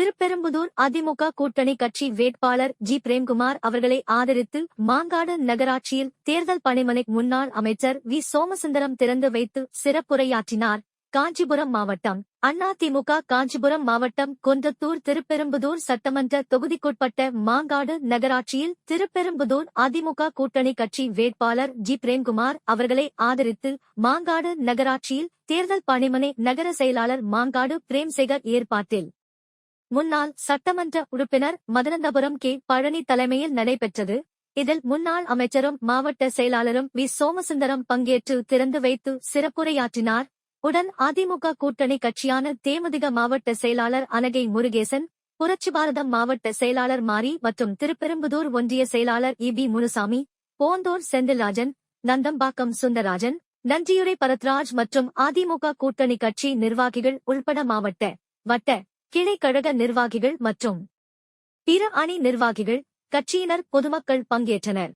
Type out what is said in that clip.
திருப்பெரும்புதூர் அதிமுக கூட்டணி கட்சி வேட்பாளர் ஜி. பிரேம்குமார் அவர்களை ஆதரித்து மாங்காடு நகராட்சியில் தேர்தல் பணிமனை முன்னாள் அமைச்சர் வி. சோமசுந்தரம் திறந்து வைத்து சிறப்புரையாற்றினார். காஞ்சிபுரம் மாவட்டம் அதிமுக காஞ்சிபுரம் மாவட்டம் குன்றத்தூர் திருப்பெரும்புதூர் சட்டமன்ற தொகுதிக்குட்பட்ட மாங்காடு நகராட்சியில் திருப்பெரும்புதூர் அதிமுக கூட்டணி கட்சி வேட்பாளர் ஜி. பிரேம்குமார் அவர்களை ஆதரித்து மாங்காடு நகராட்சியில் தேர்தல் பணிமனை நகர செயலாளர் மாங்காடு பிரேம்சேகர் ஏற்பாட்டில் முன்னாள் சட்டமன்ற உறுப்பினர் மதனந்தபுரம் கே. பழனி தலைமையில் நடைபெற்றது. இதில் முன்னாள் அமைச்சரும் மாவட்ட செயலாளரும் வி. சோமசுந்தரம் பங்கேற்று திறந்து வைத்து சிறப்புரையாற்றினார். உடன் அதிமுக கூட்டணி கட்சியான தேமுதிக மாவட்ட செயலாளர் அனகை முருகேசன் புரட்சி பாரதம் மாவட்ட செயலாளர் மாரி மற்றும் திருப்பெரும்புதூர் ஒன்றிய செயலாளர் இ. பி. முனுசாமி போந்தோர் செந்தில்ராஜன் நந்தம்பாக்கம் சுந்தரராஜன் நன்றியுரை பரத்ராஜ் மற்றும் அதிமுக கூட்டணி கட்சி நிர்வாகிகள் உள்பட மாவட்ட வட்ட கிளைக்கழக நிர்வாகிகள் மற்றும் பிற அணி நிர்வாகிகள் கட்சியினர் பொதுமக்கள் பங்கேற்றனர்.